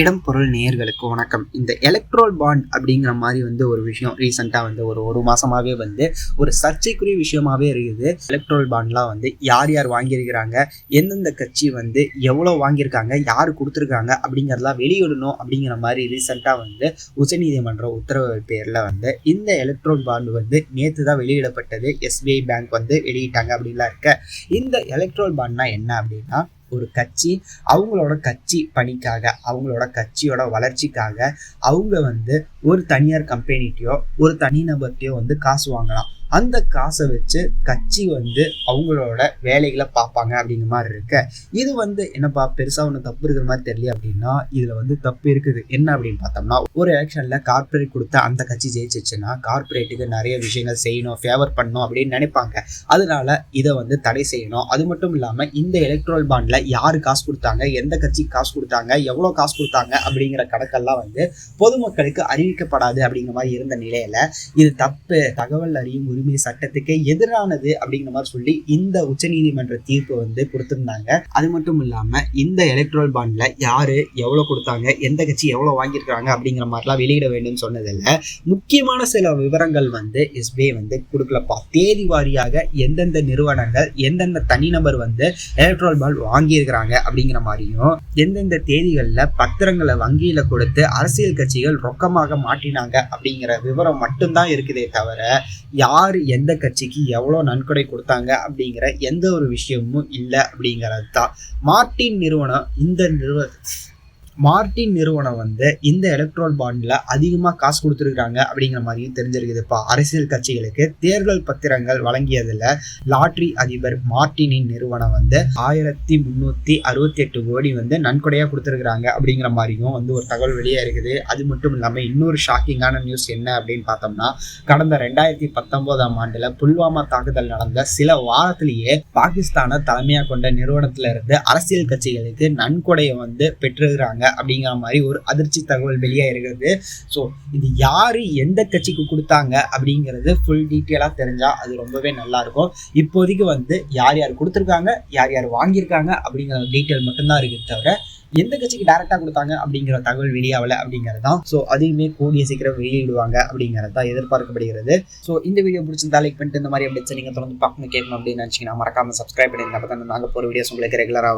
இடம் பொருள் நேயர்களுக்கு வணக்கம். இந்த எலக்ட்ரோல் பாண்ட் அப்படிங்கிற மாதிரி வந்து ஒரு விஷயம் ரீசெண்டாக வந்து ஒரு ஒரு மாசமாவே வந்து ஒரு சர்ச்சைக்குரிய விஷயமாவே இருக்குது. எலக்ட்ரோல் பாண்ட்லாம் வந்து யார் யார் வாங்கியிருக்கிறாங்க? எந்தெந்த கட்சி வந்து எவ்வளோ வாங்கியிருக்காங்க? யார் கொடுத்துருக்காங்க? அப்படிங்கிறதெல்லாம் வெளியிடணும் அப்படிங்கிற மாதிரி ரீசெண்டாக வந்து உச்சநீதிமன்ற உத்தரவு பேரில் வந்து இந்த எலக்ட்ரோல் பாண்ட் வந்து நேற்று தான் வெளியிடப்பட்டது. எஸ்பிஐ பேங்க் வந்து வெளியிட்டாங்க அப்படின்லாம் இருக்க. இந்த எலக்ட்ரோல் பாண்ட்னா என்ன அப்படின்னா ஒரு கட்சி அவங்களோட கட்சி பணிக்காக அவங்களோட கட்சியோட வளர்ச்சிக்காக அவங்க வந்து ஒரு தனியார் கம்பெனிகிட்டயோ ஒரு தனிநபர்கிட்டயோ வந்து காசு வாங்கலாம். அந்த காசை வச்சு கட்சி வந்து அவங்களோட வேலைகளை பார்ப்பாங்க அப்படிங்கிற மாதிரி இருக்க. இது வந்து என்னப்பா பெருசாக ஒன்று தப்பு இருக்கிற மாதிரி தெரியல அப்படின்னா இதில் வந்து தப்பு இருக்குது. என்ன அப்படின்னு பார்த்தோம்னா ஒரு எலெக்ஷனில் கார்ப்பரேட் கொடுத்த அந்த கட்சி ஜெயிச்சிச்சுன்னா கார்ப்பரேட்டுக்கு நிறைய விஷயங்கள் செய்யணும் ஃபேவர் பண்ணணும் அப்படின்னு நினைப்பாங்க. அதனால இதை வந்து தடை செய்யணும். அது மட்டும் இல்லாமல் இந்த எலக்ட்ரல் பாண்டில் யார் காசு கொடுத்தாங்க எந்த கட்சிக்கு காசு கொடுத்தாங்க எவ்வளோ காசு கொடுத்தாங்க அப்படிங்கிற கணக்கெல்லாம் வந்து பொதுமக்களுக்கு அறிவிக்கப்படாது அப்படிங்கிற மாதிரி இருந்த நிலையில இது தப்பு தகவல் அறியும் உரிமை சட்டத்துக்கு எதிரானது அப்படிங்கிற மாதிரி சொல்லி இந்த உச்சநீதிமன்ற தீர்ப்பு வந்து கொடுத்திருந்தாங்க. அது மட்டும் இல்லாம இந்த எலக்ட்ரல் பாண்ட்ல யாரு எவ்வளவு கொடுத்தாங்க எந்த கட்சி எவ்வளவு வாங்கியிருக்காங்க அப்படிங்கிற மாதிரிலாம் வெளியிட வேண்டும் சொன்னதில்ல. முக்கியமான சில விவரங்கள் வந்து எஸ்பிஐ வந்து கொடுக்கலப்பா. தேதி வாரியாக எந்தெந்த நிறுவனங்கள் எந்தெந்த தனிநபர் வந்து எலக்ட்ரல் பாண்ட் வாங்கியிருக்கிறாங்க அப்படிங்கிற மாதிரியும் எந்தெந்த தேதிகளில் பத்திரங்களை வங்கியில் கொடுத்து அரசியல் கட்சிகள் ரொக்கமாக மாட்டினாங்க அப்படிங்கிற விவரம் மட்டும்தான் இருக்குதே தவிர யார் எந்த கட்சிக்கு எவ்வளோ நன்கொடை கொடுத்தாங்க அப்படிங்கிற எந்த ஒரு விஷயமும் இல்லை அப்படிங்கிறது தான் மார்டின் நிறுவனம் இந்த நிறுவ மார்டின் நிறுவனம் வந்து இந்த எலக்ட்ரால் பாண்டில் அதிகமாக காசு கொடுத்துருக்காங்க அப்படிங்கிற மாதிரியும் தெரிஞ்சிருக்குதுப்பா. அரசியல் கட்சிகளுக்கு தேர்தல் பத்திரங்கள் வழங்கியதில் லாட்ரி அதிபர் மார்டினின் நிறுவனம் வந்து ஆயிரத்தி முந்நூற்றி அறுபத்தி எட்டு கோடி வந்து நன்கொடையாக கொடுத்துருக்குறாங்க அப்படிங்கிற மாதிரியும் வந்து ஒரு தகவல் வெளியே இருக்குது. அது மட்டும் இல்லாமல் இன்னொரு ஷாக்கிங்கான நியூஸ் என்ன அப்படின்னு பார்த்தோம்னா கடந்த ரெண்டாயிரத்தி பத்தொம்போதாம் ஆண்டில் புல்வாமா தாக்குதல் நடந்த சில வாரத்திலேயே பாகிஸ்தானை தலைமையாக கொண்ட நிறுவனத்திலிருந்து அரசியல் கட்சிகளுக்கு நன்கொடையை வந்து பெற்றிருக்கிறாங்க அப்படிங்கிற மாதிரி ஒரு அதிர்ச்சி தகவல் வெளியாக இருக்கிறது ஸோ இது யார் எந்த கட்சிக்கு கொடுத்தாங்க அப்படிங்கிறது ஃபுல் டீட்டெயிலாக தெரிஞ்சால் அது ரொம்பவே நல்லா இருக்கும். இப்போதைக்கு வந்து யார் யார் கொடுத்துருக்காங்க யார் யார் வாங்கியிருக்காங்க அப்படிங்கிற டீட்டெயில் மட்டும்தான் இருக்குது தவிர எந்த கட்சிக்கு டேரெக்டாக கொடுத்தாங்க அப்படிங்கிற தகவல் வெளியாகல அப்படிங்கிறது தான். ஸோ அதையுமே கூடிய சீக்கிரம் வெளியிடுவாங்க அப்படிங்கிறது தான் எதிர்பார்க்கப்படுகிறது. ஸோ இந்த வீடியோ பிடிச்சிருந்தா லைக் பண்ணிட்டு இந்த மாதிரி அப்டேட்ஸ் நீங்கள் தொடர்ந்து பார்க்கணும் கேட்கணும் அப்படின்னு நினச்சிங்கன்னா மறக்காம சப்ஸ்கிரைப் பண்ணிருந்தா பார்த்தா நாங்கள் போகிற வீடியோஸ் உங்களுக்கு ரெகுலராக